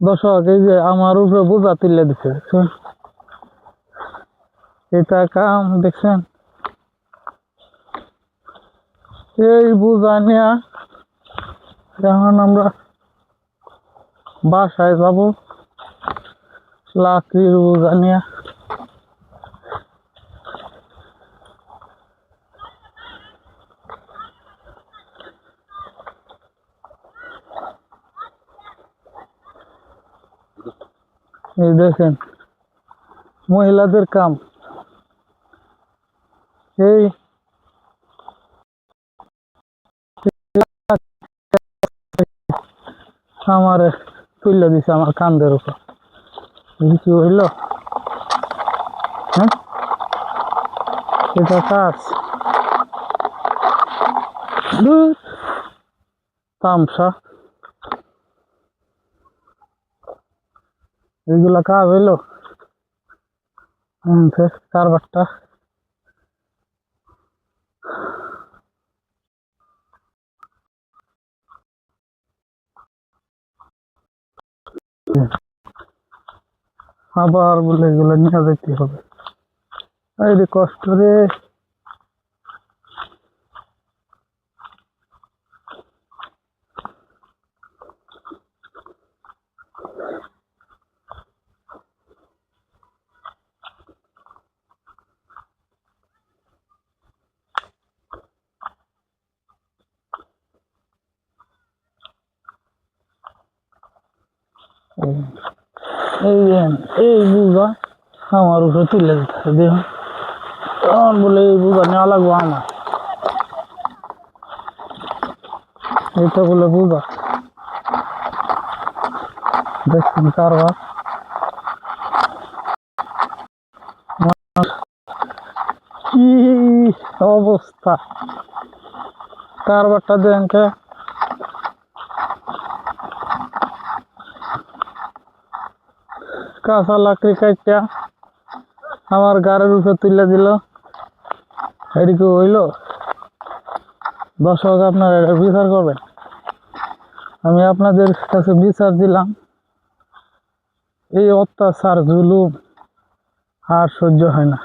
দর্শক, এই যে আমার উপরে বোঝা তুলে দিছে এটা কাম, দেখছেন? এই বোঝা নিয়ে এখন আমরা বাসায় যাব। লাকড়ির বোঝা নিয়ে। এই দেখেন, মহিলাদের কাম। এই আমার তুলে দিছে আমার কান্দের উপর। দেখি কি হইল? হ্যাঁ? এটা কাজ। তামসা। এইগুলা কাজ হইল। কারবারটা আবার বলে এগুলো নিয়ে যেতে হবে। এই কষ্ট রে। এই- এই যে, এই বুঝা আমার উপরে তুলে দিতে দেখুন তখন বলে এই বুঝা নেওয়া লাগবো আমার। এইটা বলে বুঝা দেখছেন কারবার। কি অবস্থা? কারবারটা দেন কে? কাঁচা লাকড়ি কাইটা আমার গাড়ির উপরে তুলে দিল। এদিকে হইল? দর্শক, আপনারা এটা বিচার করবেন। আমি আপনাদের কাছে বিচার দিলাম। এই অত্যাচার, জুলুম আর সহ্য হয় না।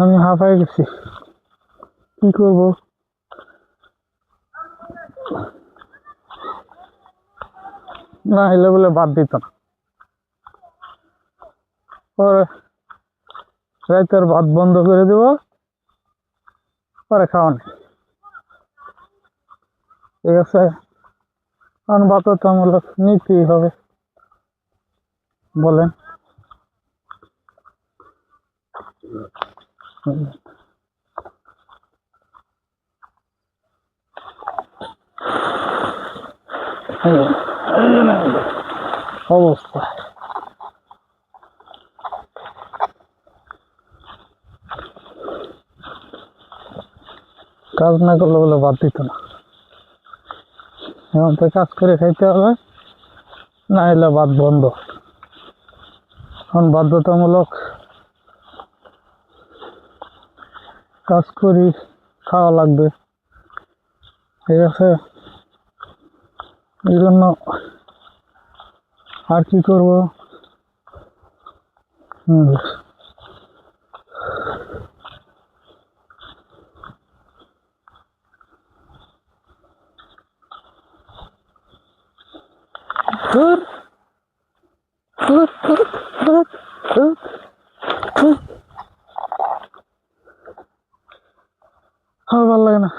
আমি হাঁপাই গেছি। কি করব? না হলে বলে বাদ দিত না। পরে রাতের ভাত বন্ধ করে দেব, পরে খাওয়া নেই। ঠিক আছে? কারণ বাধ্যতামূলক নিতেই হবে। বলেন। কাজ না করলে বলে বাদ দিত না। এখন তো কাজ করে খাইতে হবে, না হলে বাদ বন্ধ। এখন বাধ্যতামূলক কাজ করি খাওয়া লাগবে। ঠিক আছে? এই জন্য আর কি করব? হুম ধুর, ধুর, ধুর, ধুর। আর ভালো লাগে না